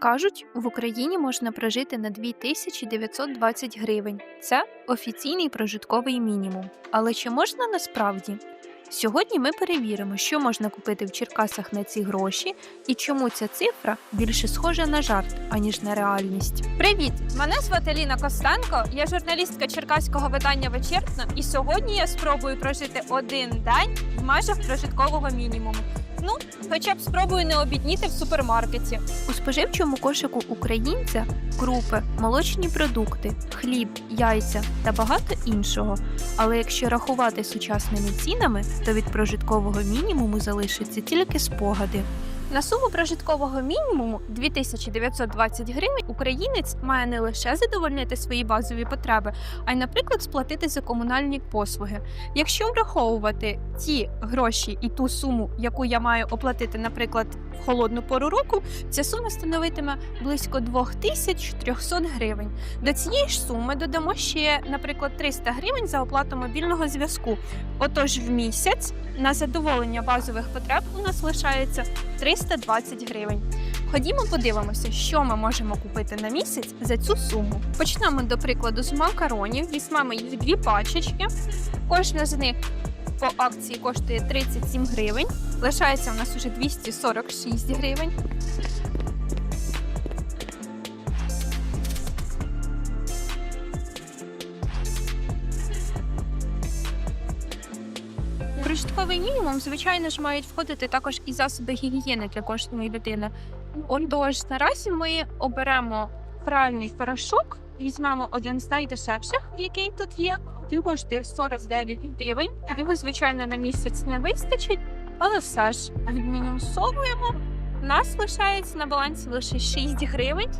Кажуть, в Україні можна прожити на 2920 гривень. Це офіційний прожитковий мінімум. Але чи можна насправді? Сьогодні ми перевіримо, що можна купити в Черкасах на ці гроші і чому ця цифра більше схожа на жарт, аніж на реальність. Привіт! Мене звати Ліна Костенко, я журналістка черкаського видання Вечерпно, і сьогодні я спробую прожити один день в межах прожиткового мінімуму. Ну, хоча б спробую не обідніти в супермаркеті. У споживчому кошику українця крупи, молочні продукти, хліб, яйця та багато іншого. Але якщо рахувати сучасними цінами, то від прожиткового мінімуму залишаться тільки спогади. На суму прожиткового мінімуму 2920 гривень українець має не лише задовольнити свої базові потреби, а й, наприклад, сплатити за комунальні послуги. Якщо враховувати ті гроші і ту суму, яку я маю оплатити, наприклад, в холодну пору року, ця сума становитиме близько 2300 гривень. До цієї ж суми додамо ще, наприклад, 300 гривень за оплату мобільного зв'язку. Отож, в місяць на задоволення базових потреб у нас лишається 320 гривень. Ходімо подивимося, що ми можемо купити на місяць за цю суму. Почнемо, до прикладу, з макаронів. Візьмемо їх дві пачечки. Кожна з них по акції коштує 37 гривень. Лишається у нас уже 246 гривень. Прожитковий мінімум, звичайно ж, мають входити також і засоби гігієни для кожної людини. Отож, наразі ми оберемо пральний порошок, візьмемо один з найдешевших, який тут є. Він коштує 49 гривень. Його, звичайно, на місяць не вистачить, але все ж відмінусовуємо. У нас лишається на балансі лише 6 гривень.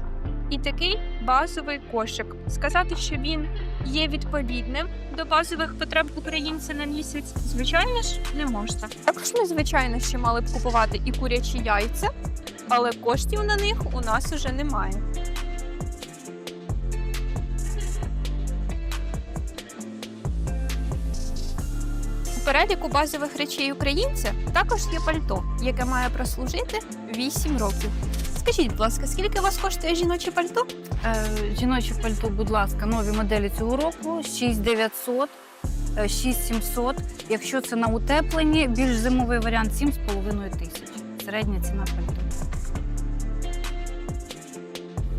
І такий базовий кошик. Сказати, що він є відповідним до базових потреб українця на місяць, звичайно ж, не можна. Також ми, звичайно, ще мали б купувати і курячі яйця, але коштів на них у нас уже немає. У переліку базових речей українця також є пальто, яке має прослужити 8 років. Скажіть, будь ласка, скільки у вас коштує жіноче пальто? Е, Жіноче пальто, будь ласка, нові моделі цього року 6900, е, 6700. Якщо це на утепленні, більш зимовий варіант 7,5 тисяч. Середня ціна пальто.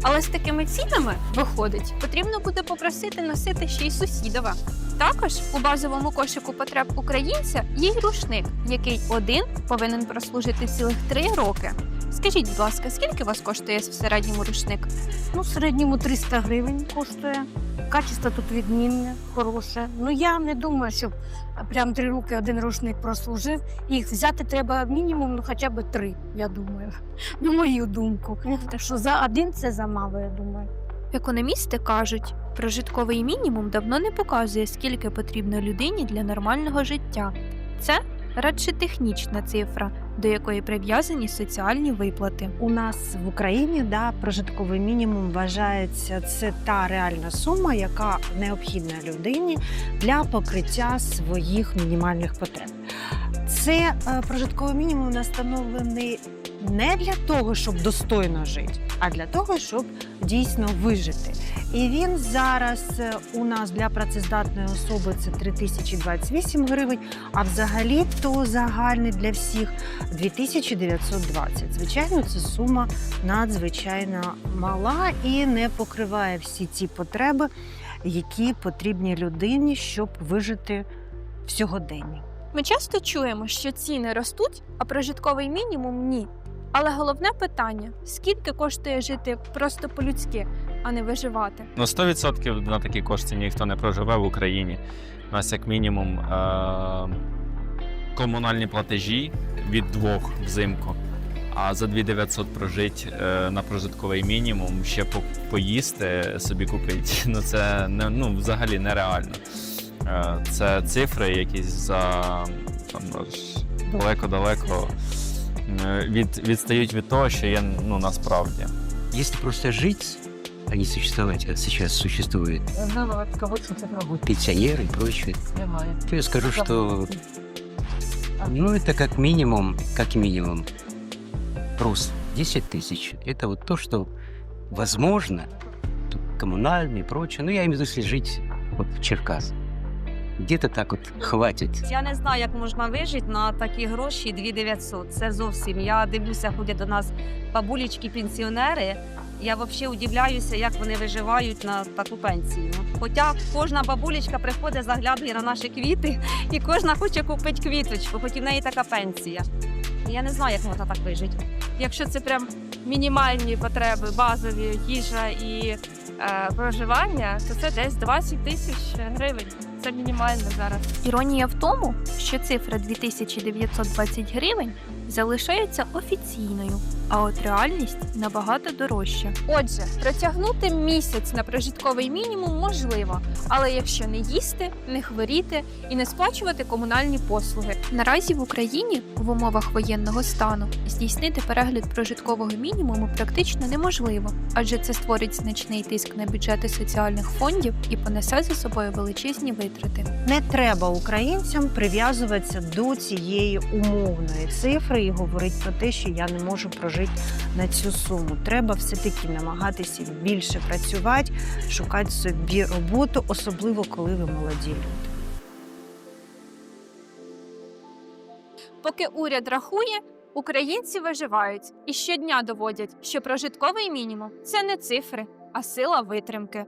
Але з такими цінами виходить, потрібно буде попросити носити ще й сусідова. Також у базовому кошику потреб українця є й рушник, який один повинен прослужити цілих три роки. Скажіть, будь ласка, скільки у вас коштує в середньому рушник? Ну, в середньому 300 гривень коштує. Качество тут відмінне, хороше. Ну я не думаю, щоб прям три роки один рушник прослужив. Їх взяти треба мінімум, ну хоча б три, я думаю. На мою думку. Так що за один це замало, я думаю. Економісти кажуть, прожитковий мінімум давно не показує, скільки потрібно людині для нормального життя. Це радше технічна цифра, до якої прив'язані соціальні виплати. У нас в Україні да, прожитковий мінімум вважається це та реальна сума, яка необхідна людині для покриття своїх мінімальних потреб. Це е, прожитковий мінімум настановлений не для того, щоб достойно жити, а для того, щоб дійсно вижити. І він зараз е, у нас для працездатної особи це 3028 гривень, а взагалі то загальний для всіх 2920. Звичайно, це сума надзвичайно мала і не покриває всі ті потреби, які потрібні людині, щоб вижити в сьогоденні. Ми часто чуємо, що ціни ростуть, а прожитковий мінімум ні. Але головне питання: скільки коштує жити просто по-людськи, а не виживати? Ну, 100% на такі кошти ніхто не проживе в Україні. У нас як мінімум е- комунальні платежі від двох взимку. А за 2900 прожити е, на прожитковий мінімум, ще по- поїсти собі купити. Ну це не, ну, взагалі нереально. Е, це цифри якісь за там, далеко-далеко від, відстають від того, що є ну, насправді. Если просто жить, а не существовать, как сейчас существует пенсионеры и прочее, то я скажу, что ну это как минимум, как минимум, просто 10 тысяч. Это вот то, что возможно, тут коммунальные и прочее. Ну, я имею в виду, если жить вот в Черкас. Где-то так вот хватит. Я не знаю, як можна вижити на такі гроші 2900. Це зовсім. Я дивлюся, ходять до нас бабулічки, пенсіонери. Я взагалі удивляюся, як вони виживають на таку пенсію. Хоча кожна бабулечка приходить, заглядує на наші квіти, і кожна хоче купити квіточку, хоч і в неї така пенсія. Я не знаю, як можна так вижити. Якщо це прям мінімальні потреби, базові їжа і е, проживання, то це десь 20 тисяч гривень. Це мінімально зараз. Іронія в тому, що цифра 2920 гривень залишається офіційною, а от реальність набагато дорожча. Отже, протягнути місяць на прожитковий мінімум можливо, але якщо не їсти, не хворіти і не сплачувати комунальні послуги. Наразі в Україні в умовах воєнного стану здійснити перегляд прожиткового мінімуму практично неможливо, адже це створить значний тиск на бюджети соціальних фондів і понесе за собою величезні витрати. Не треба українцям прив'язуватися до цієї умовної цифри і говорити про те, що я не можу прожити на цю суму. Треба все-таки намагатися більше працювати, шукати собі роботу, особливо коли ви молоді люди. Поки уряд рахує, українці виживають і щодня доводять, що прожитковий мінімум це не цифри, а сила витримки.